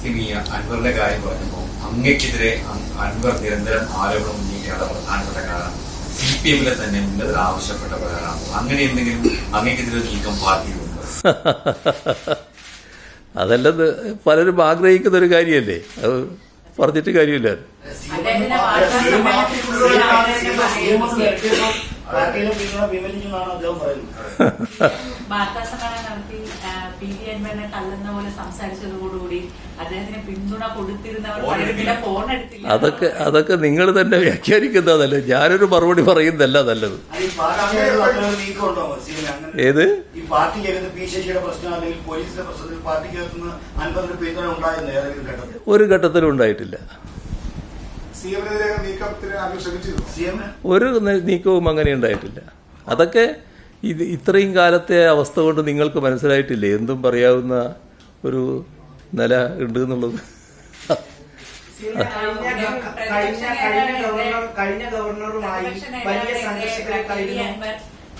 സിമി അൻവറിന്റെ കാര്യം പറഞ്ഞപ്പോൾ അങ്ങക്കെതിരെ അൻവർ നിരന്തരം ആരോപണം ഉന്നയിക്കാനുള്ള പ്രധാനപ്പെട്ട കാരണം സി പി എമ്മിലെ തന്നെ ഉന്നതർ ആവശ്യപ്പെട്ട പ്രകാരമാണ് അങ്ങനെ എന്തെങ്കിലും അങ്ങക്കെതിരെ നീക്കം പാർട്ടിയിലുണ്ട്? അതല്ലെന്ന് പലരും ആഗ്രഹിക്കുന്ന ഒരു കാര്യമല്ലേ? അത് പറഞ്ഞിട്ട് കാര്യമില്ല. വാർത്താ സമ്മേളനം നടത്തി പി വി അൻവറിനെ തള്ളുന്ന പോലെ സംസാരിച്ചതോടുകൂടി അദ്ദേഹത്തിന് പിന്തുണ കൊടുത്തിരുന്നവർ ഫോൺ എടുത്തില്ല. അതൊക്കെ അതൊക്കെ നിങ്ങൾ തന്നെ വ്യാഖ്യാനിക്കുന്നതല്ലേ ഞാനൊരു മറുപടി പറയുന്നതല്ല നല്ലത്. ഏത്? ഒരു ഘട്ടത്തിലും ഉണ്ടായിട്ടില്ല. ഒരു നീക്കവും അങ്ങനെ ഉണ്ടായിട്ടില്ല. അതൊക്കെ ഇത് ഇത്രയും കാലത്തെ അവസ്ഥ കൊണ്ട് നിങ്ങൾക്ക് മനസ്സിലായിട്ടില്ലേ എന്തും പറയാവുന്ന ഒരു നില ഉണ്ട് എന്നുള്ളത്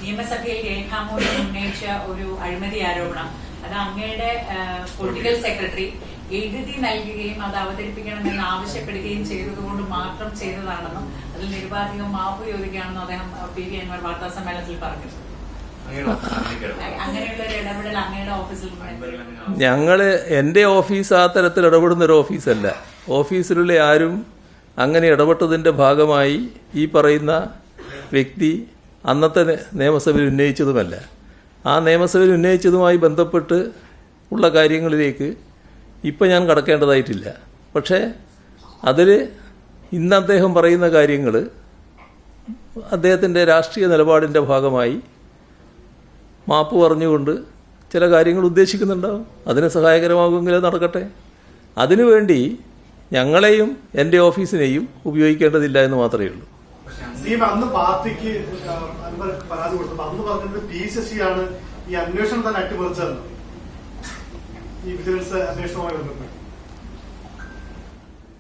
നിയമസഭയിൽ രേഖാമൂലം ഉന്നയിച്ച ഒരു അഴിമതി ആരോപണം അത് അങ്ങയുടെ പൊളിറ്റിക്കൽ സെക്രട്ടറി എഴുതി നൽകുകയും അത് അവതരിപ്പിക്കണമെന്ന് ആവശ്യപ്പെടുകയും ചെയ്തതുകൊണ്ട് മാത്രം ചെയ്തതാണെന്നും അതിൽ നിരുപാധികം മാപ്പ് ചോദിക്കുകയാണെന്നും അദ്ദേഹം പി വി അൻവർ വാർത്താ സമ്മേളനത്തിൽ പറഞ്ഞു ഞങ്ങൾ എന്റെ ഓഫീസ് ആ തരത്തിൽ ഇടപെടുന്ന ഒരു ഓഫീസല്ല. ഓഫീസിലുള്ള ആരും അങ്ങനെ ഇടപെട്ടതിന്റെ ഭാഗമായി ഈ പറയുന്ന വ്യക്തി അന്നത്തെ നിയമസഭയിൽ ഉന്നയിച്ചതുമല്ല. ആ നിയമസഭയിൽ ഉന്നയിച്ചതുമായി ബന്ധപ്പെട്ട് ഉള്ള കാര്യങ്ങളിലേക്ക് ഇപ്പം ഞാൻ കടക്കേണ്ടതായിട്ടില്ല. പക്ഷേ അതിൽ ഇന്ന് അദ്ദേഹം പറയുന്ന കാര്യങ്ങൾ അദ്ദേഹത്തിന്റെ രാഷ്ട്രീയ നിലപാടിന്റെ ഭാഗമായി മാപ്പ് പറഞ്ഞുകൊണ്ട് ചില കാര്യങ്ങൾ ഉദ്ദേശിക്കുന്നുണ്ടാവും. അതിന് സഹായകരമാകുമെങ്കിൽ നടക്കട്ടെ. അതിനുവേണ്ടി ഞങ്ങളെയും എന്റെ ഓഫീസിനെയും ഉപയോഗിക്കേണ്ടതില്ല എന്ന് മാത്രമേ ഉള്ളൂ. സീമ അന്ന് പാർട്ടിക്ക് അൻവർ പരാതി കൊടുത്തപ്പോൾ അന്ന് പി ആണ് ഈ അന്വേഷണം തന്നെ അട്ടിമറിച്ചതെന്ന് ഈ വിജിലൻസ് അന്വേഷണവുമായി ബന്ധപ്പെട്ട്.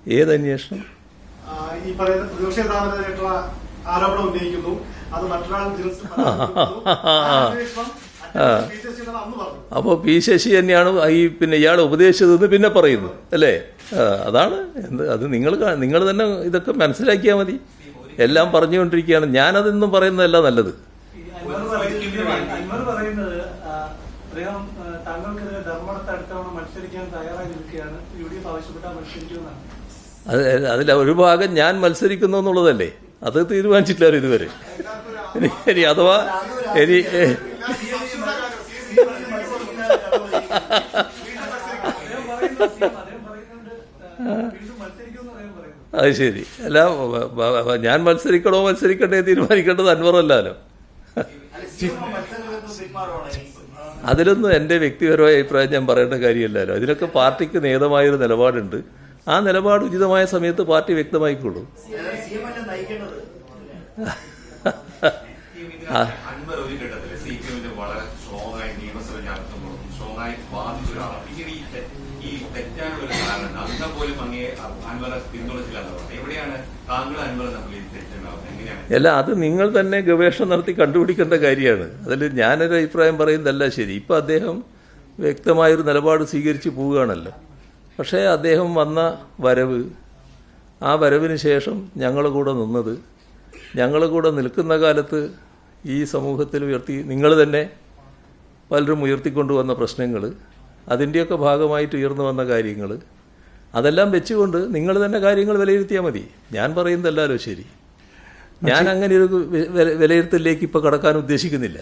ഏത് അന്വേഷണം? ഈ പറയുന്ന പ്രതിപക്ഷ നേതാവിനെതിരായിട്ടുള്ള ആരോപണം ഉന്നയിക്കുന്നു. അപ്പോൾ പി ശശി തന്നെയാണ് ഈ പിന്നെ ഇയാൾ ഉപദേശിച്ചതെന്ന് പിന്നെ പറയുന്നു അല്ലേ? അതാണ്. എന്ത് അത് നിങ്ങൾ നിങ്ങൾ തന്നെ ഇതൊക്കെ മനസ്സിലാക്കിയാൽ മതി. എല്ലാം പറഞ്ഞുകൊണ്ടിരിക്കുകയാണ്. ഞാനതെന്നും പറയുന്നതല്ല നല്ലത്. അത് അതിൽ ഒരു ഭാഗം ഞാൻ മത്സരിക്കുന്നു എന്നുള്ളതല്ലേ? അത് തീരുമാനിച്ചിട്ടില്ല ഇതുവരെ. ഇനി അഥവാ ഇനി അത് ശരി. അല്ല ഞാൻ മത്സരിക്കണോ മത്സരിക്കണ്ടേ തീരുമാനിക്കേണ്ടത് അൻവറല്ലോ അതിലൊന്നും എന്റെ വ്യക്തിപരമായ അഭിപ്രായം ഞാൻ പറയേണ്ട കാര്യമില്ലല്ലോ. അതിനൊക്കെ പാർട്ടിക്ക് നേതമായൊരു നിലപാടുണ്ട്. ആ നിലപാട് ഉചിതമായ സമയത്ത് പാർട്ടി വ്യക്തമായിക്കോളൂ അല്ലേ അത് നിങ്ങൾ തന്നെ ഗവേഷണം നടത്തി കണ്ടുപിടിക്കേണ്ട കാര്യമാണ്. അതിൽ ഞാനൊരു അഭിപ്രായം പറയുന്നതല്ല ശരി. ഇപ്പം അദ്ദേഹം വ്യക്തമായൊരു നിലപാട് സ്വീകരിച്ച് പോവുകയാണല്ലോ. പക്ഷേ അദ്ദേഹം വന്ന വരവ് ആ വരവിന് ശേഷം ഞങ്ങൾ കൂടെ നിന്നത് ഞങ്ങൾ കൂടെ നിൽക്കുന്ന കാലത്ത് ഈ സമൂഹത്തിൽ ഉയർത്തി നിങ്ങൾ തന്നെ പലരും ഉയർത്തിക്കൊണ്ടുവന്ന പ്രശ്നങ്ങൾ അതിന്റെയൊക്കെ ഭാഗമായിട്ട് ഉയർന്നു വന്ന കാര്യങ്ങൾ അതെല്ലാം വെച്ചുകൊണ്ട് നിങ്ങൾ തന്നെ കാര്യങ്ങൾ വിലയിരുത്തിയാൽ മതി. ഞാൻ പറയുന്നതല്ലാലോ ശരി. ഞാൻ അങ്ങനെ ഒരു വിലയിരുത്തലിലേക്ക് ഇപ്പോൾ കടക്കാൻ ഉദ്ദേശിക്കുന്നില്ല.